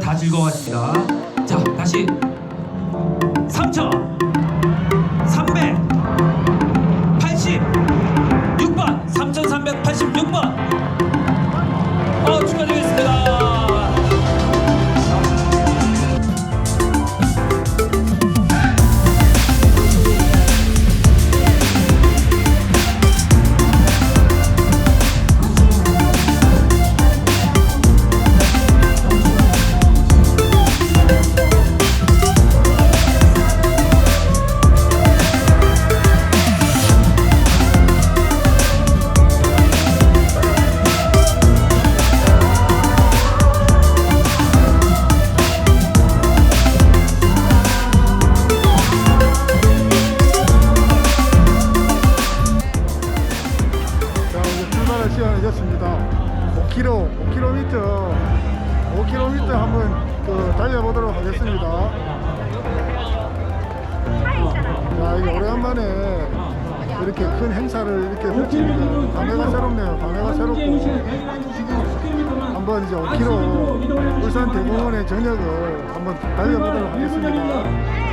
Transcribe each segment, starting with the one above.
다 즐거웠습니다. 자, 다시 3천 감회가 새롭네요. 감회가 새롭고 한번 이제 5km 울산 대공원의 저녁을 한번 달려보도록 하겠습니다.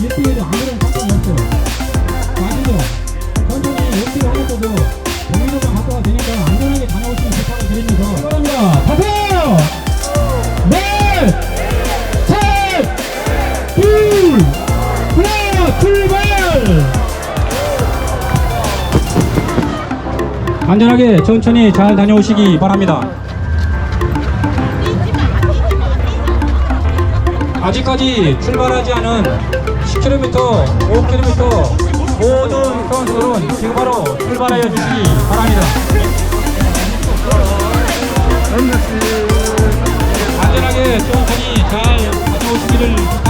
1등에도 아무런 상관이 없어요. 아니요. 천천히 연습을 하면서도 공유로만 갖고 가 되니까 안전하게 다녀오시면 좋다고 드리면서 축하합니다. 가세요! 안전하게 천천히 잘 다녀오시기 바랍니다. 아직까지 출발하지 않은 10km, 5km 모든 선수들은 지금 바로 출발하여 주시기 바랍니다. 안전하게 천천히 잘 다녀오시기를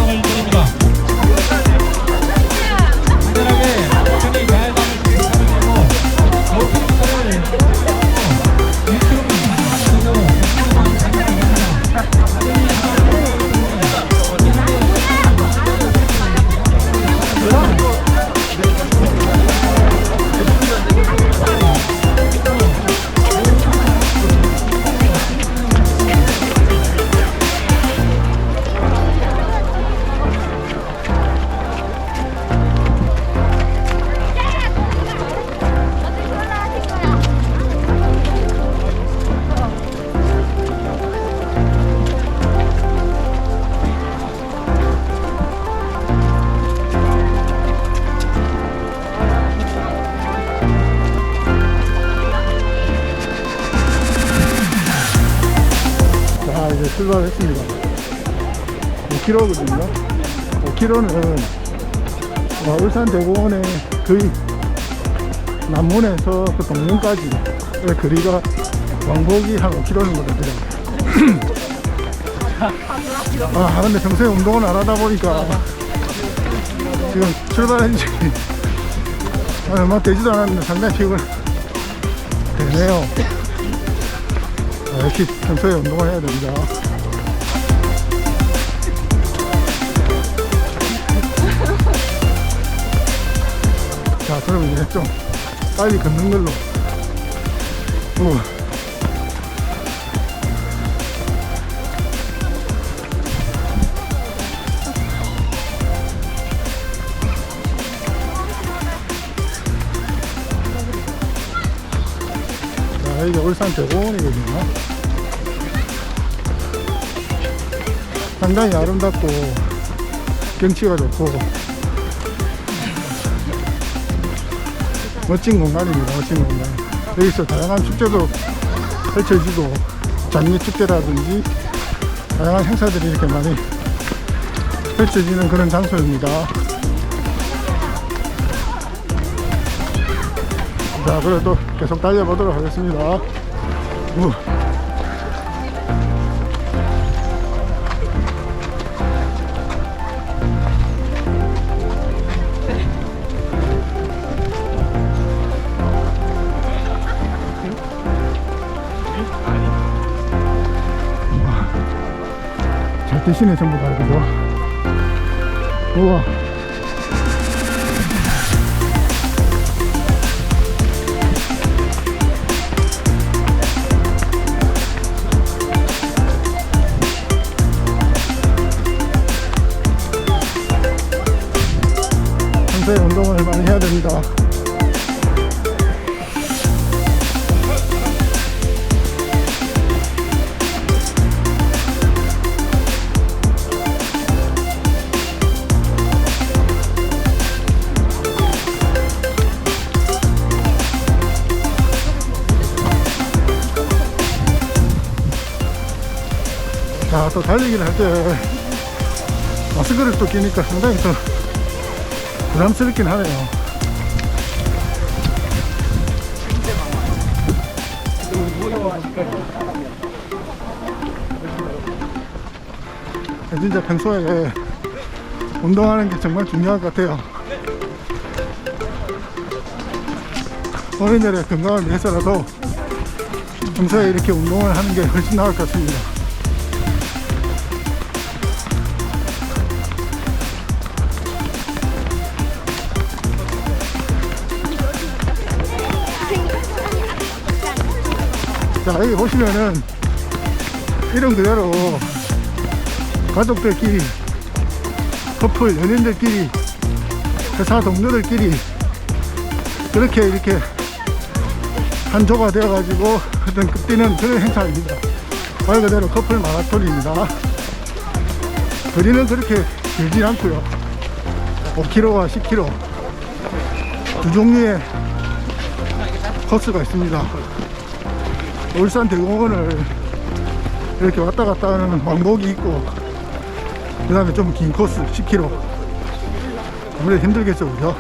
출발했습니다. 5km거든요. 5km는 울산 대공원의 거의 남문에서 그 동문까지 의 거리가 왕복이 한 5km 정도 되더라고요. 아 근데 평소에 운동을 안 하다 보니까 지금 출발한 지 얼마 되지도 않았는데 상당히 피곤 되네요. 아, 역시 평소에 운동을 해야 됩니다. 자, 그럼 이제 좀 빨리 걷는 걸로. 어. 울산 대공원이거든요. 상당히 아름답고 경치가 좋고 멋진 공간입니다. 멋진 공간. 여기서 다양한 축제도 펼쳐지고 장미 축제라든지 다양한 행사들이 이렇게 많이 펼쳐지는 그런 장소입니다. 자, 그래도 계속 달려보도록 하겠습니다. 우. 잘 드시네 전부 다 그죠? 우와 자, 또 달리기를 할 때 마스크를 또 끼니까 상당히 또 부담스럽긴 하네요. 진짜 평소에 운동하는 게 정말 중요할 것 같아요. 어린이들의 건강을 위해서라도 평소에 이렇게 운동을 하는 게 훨씬 나을 것 같습니다. 자, 여기 보시면은 이름 그대로 가족들끼리, 커플, 연인들끼리, 회사 동료들끼리 그렇게 이렇게 한 조가 되어가지고 어떤 뛰는 그런 행사입니다. 말 그대로 커플 마라톤입니다. 거리는 그렇게 길진 않고요. 5km와 10km 두 종류의 코스가 있습니다. 울산 대공원을 이렇게 왔다 갔다 하는 왕복이 있고 그 다음에 좀 긴 코스 10km 아무래도 힘들겠죠 그죠?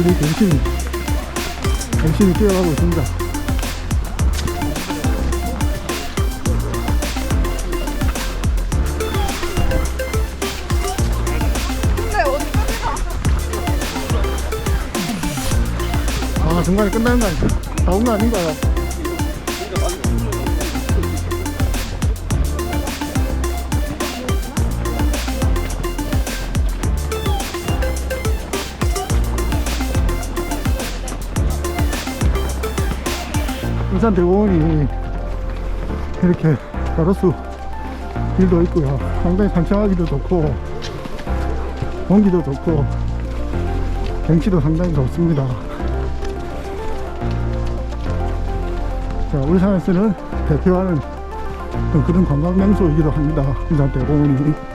자 나들이 열심히 열심히 뛰어가고 있습니다 아 중간에 끝나는 거 아니야 다온 거 아닌가요? 울산 대공원이 이렇게 가로수 길도 있고요. 상당히 산책하기도 좋고, 공기도 좋고, 경치도 상당히 좋습니다. 자, 울산에서는 대표하는 그런 관광 명소이기도 합니다. 울산 대공원이.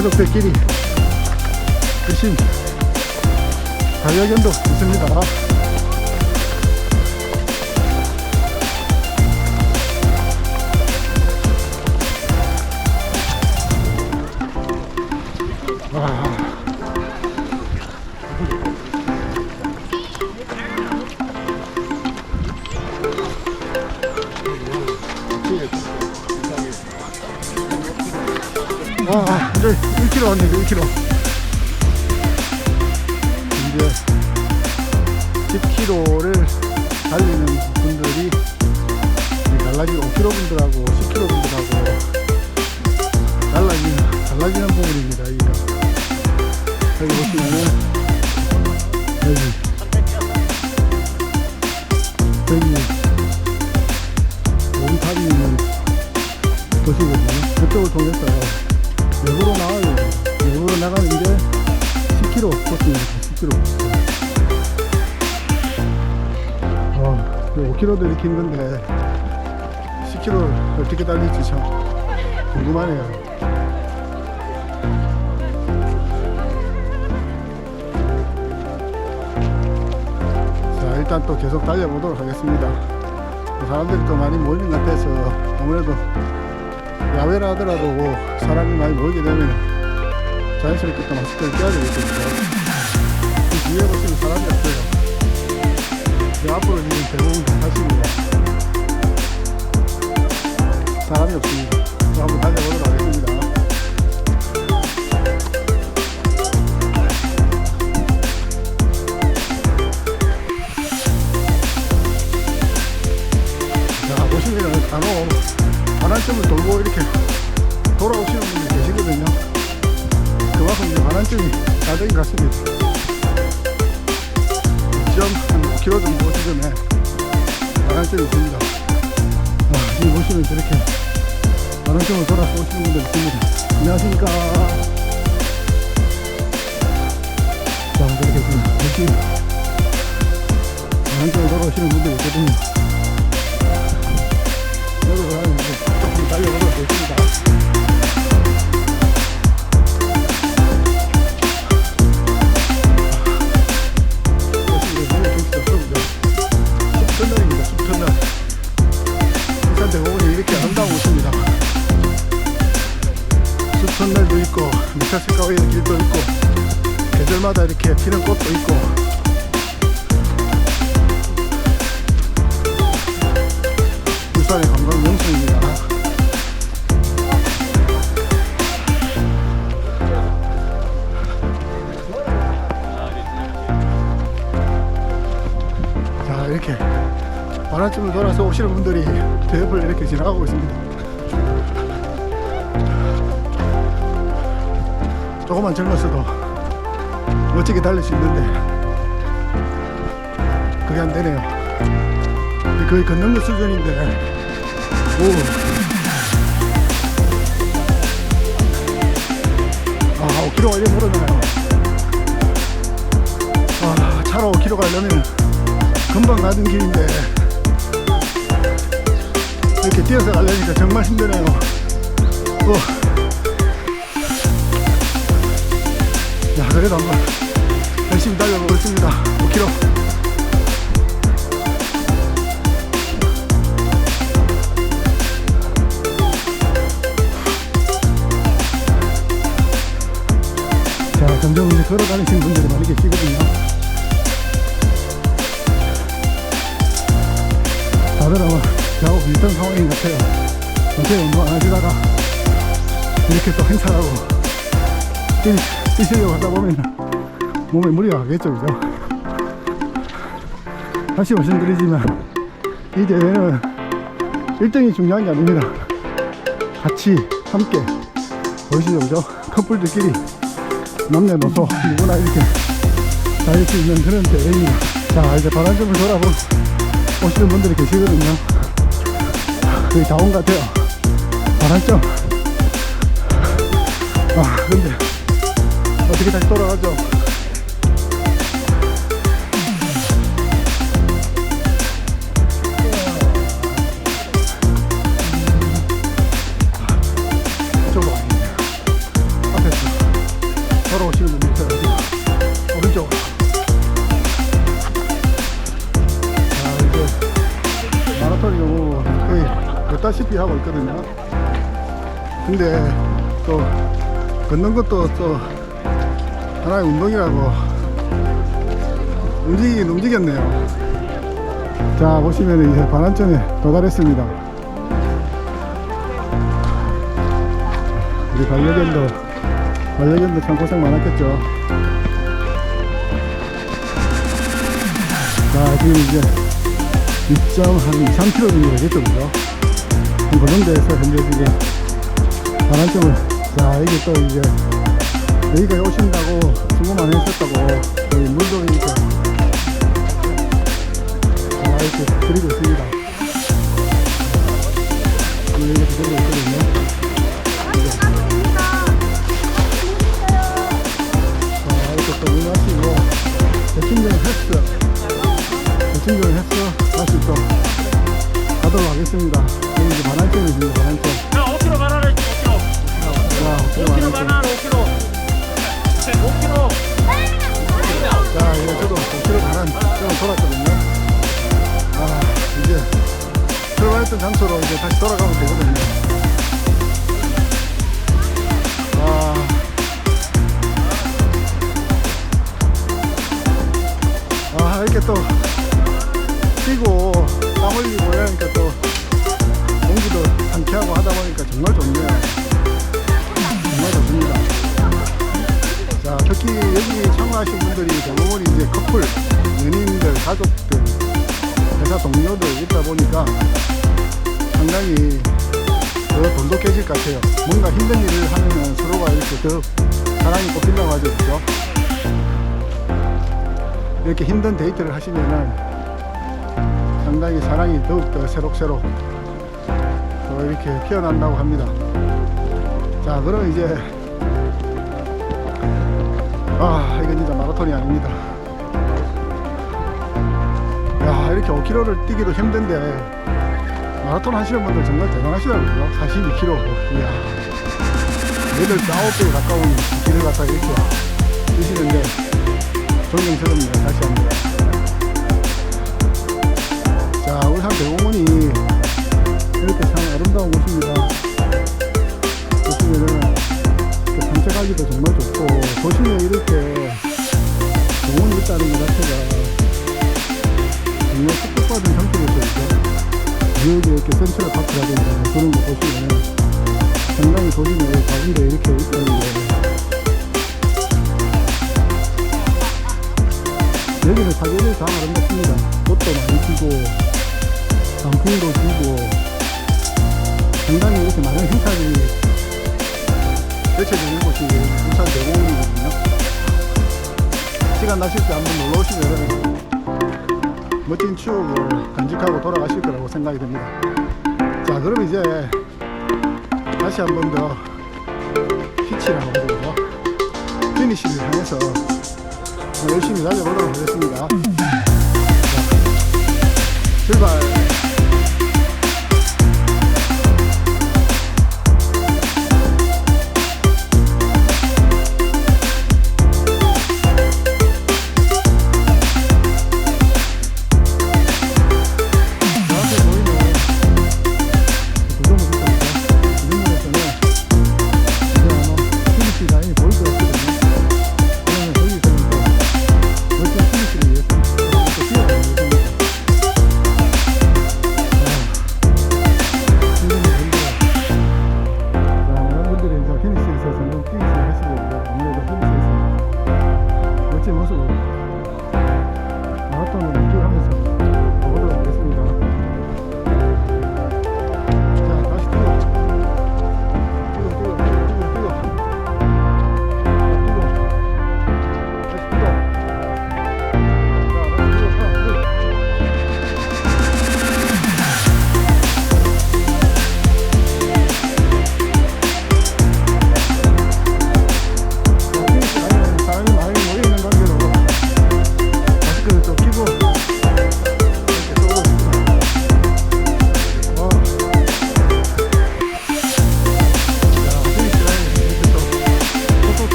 가족들끼리 열심히 반려견도 있습니다. 10km를 달리는 분들이 달라지는 5km 분들하고 10km 분들하고 달라지는, 달라지는 부분입니다. 여기가. 여기 보시면은, 여기. 여기, 오리탑이 있는 도시거든요. 그쪽을 통해서 외부로 나와요. 외부로 나가는 게 10km 코스입니다. 10km 코스. 어, 5km도 이렇게 힘든데 10km를 어떻게 달릴지 참 궁금하네요. 자, 일단 또 계속 달려보도록 하겠습니다. 사람들이 또 많이 모이는 것 같아서 아무래도 야외라 하더라도 사람이 많이 모이게 되면 자연스럽게 또 마스크를 껴야 되겠죠. 이 뒤에 보시면 사람이 없어요. 이 앞으로 지금 대부분 다 타시고요. 사람이 없습니다. 또 한번 달려보도록 하겠습니다. 자, 보시면은 간혹 반환점을 돌고 이렇게 돌아오시는 분들이 계시거든요. 그만큼 이제 반환점이 것 같습니다. 2. 한 5km 정도 지점에 반환점이 있습니다. 아, 지금 보시면 저렇게 반환점을 돌아서 오시는 분들이 있습니다. 안녕하십니까. 자, 저렇게 열심히 반환점을 돌아오시는 분들이 있거든요. 여기로 가면 조금 달려보도록 하겠습니다. 마다 이렇게 피는 꽃도 있고 부산의 관광 명소입니다. 자 이렇게 반환점을 돌아서 오시는 분들이 대업을 이렇게 지나가고 있습니다. 조금만 젊었어도 멋지게 달릴 수 있는데 그게 안 되네요. 거의 걷는 것 수준인데 오. 아 5km가 이래 멀어지네요 아 차로 5km 가려면 금방 가던 길인데 이렇게 뛰어서 가려니까 정말 힘드네요 오. 야 그래도 한번 열심히 달려보겠습니다 5km 자, 점점 이제 걸어 다니시는 분들이 많이 계시거든요. 다들 아마 저하고 비슷한 상황인 것 같아요. 전체 운동 안 하시다가 이렇게 또 행사하고 뛰, 뛰시려고 하다 보면 몸에 무리가 가겠죠, 그죠? 다시 말씀드리지만 이 대회는 1등이 중요한 게 아닙니다. 같이 함께 보시죠, 그죠? 커플들끼리 남녀노소 누구나 이렇게 다닐 수 있는 그런 대회입니다. 자 이제 바람점을 돌아보 오시는 분들이 계시거든요. 거의 다온것 같아요. 바람점. 아 근데 어떻게 다시 돌아가죠? 저거 아니에요. 앞에서 올라오시는 분이 있어요. 오른쪽. 자, 이제 마라톤이 너무 거의 걷다시피 하고 있거든요. 근데 또 걷는 것도 또 하나의 운동이라고 움직이긴 움직였네요. 자, 보시면 이제 반환점에 도달했습니다. 우리 반려견도, 반려견도 참 고생 많았겠죠. 자, 지금 이제 2.한 3km 정도 되겠죠, 그죠? 그 정도에서 현재 지금 반환점을, 자, 여기 또 이제, 여기까지 오신다고 수고 많이 하셨다고, 여기 물도 이렇게, 드리고 있습니다. 물 이렇게 드리고 있거든요. 자, 이렇게 또 물마시고, 대충전 헬스, 대충전 헬스 다시 또 가도록 하겠습니다. 여기 이제 반환점이십니다, 반환점. 자, 5kg 반환을 5kg. 자, 5kg 반환 5kg. 5kg. 자, 이제 저도 5km 반환 좀 돌았거든요. 아, 이제 출발했던 장소로 이제 다시 돌아가면 되거든요. 아, 아 이렇게 또 뛰고 땀 흘리고 이러니까 또 공기도 상쾌하고 하다 보니까 정말 좋네요. 특히 여기 참가하신 분들이 대부분 이제 커플, 연인들, 가족들, 회사 동료들 있다 보니까 상당히 더 돈독해질 것 같아요. 뭔가 힘든 일을 하면 서로가 이렇게 더 사랑이 꼽힌다고 하죠, 그죠? 이렇게 힘든 데이트를 하시면은 상당히 사랑이 더욱더 새록새록 더 이렇게 피어난다고 합니다. 자, 그럼 이제 아 이건 진짜 마라톤이 아닙니다. 야 이렇게 5km를 뛰기도 힘든데 마라톤 하시는 분들 정말 대단하시더라고요. 42km 이야. 8배 9배 가까운 길을 갖다 이렇게 뛰시는데 존경스럽네요. 다시 한번. 자 울산 대공원이 이렇게 참 아름다운 곳입니다 도심에 이렇게 공원이 있다는 것 자체가 정말 축복받은 상태겠죠 지역에 이렇게 센트럴 파크라든지 그런 거 보시면 상당히 도심에 가운데 이렇게 있다는 게 여기는 사계절이 다 아름답습니다. 꽃도 많이 피고 단풍도 지고 상당히 이렇게 많은 행사들이 대체되는 곳이 울산 대공원이거든요. 시간 나실 때 한번 놀러 오시면 멋진 추억을 간직하고 돌아가실 거라고 생각이 듭니다. 자, 그럼 이제 다시 한 번더 피치라고 하죠. 피니시를 향해서 열심히 달려보도록 하겠습니다. 자, 출발!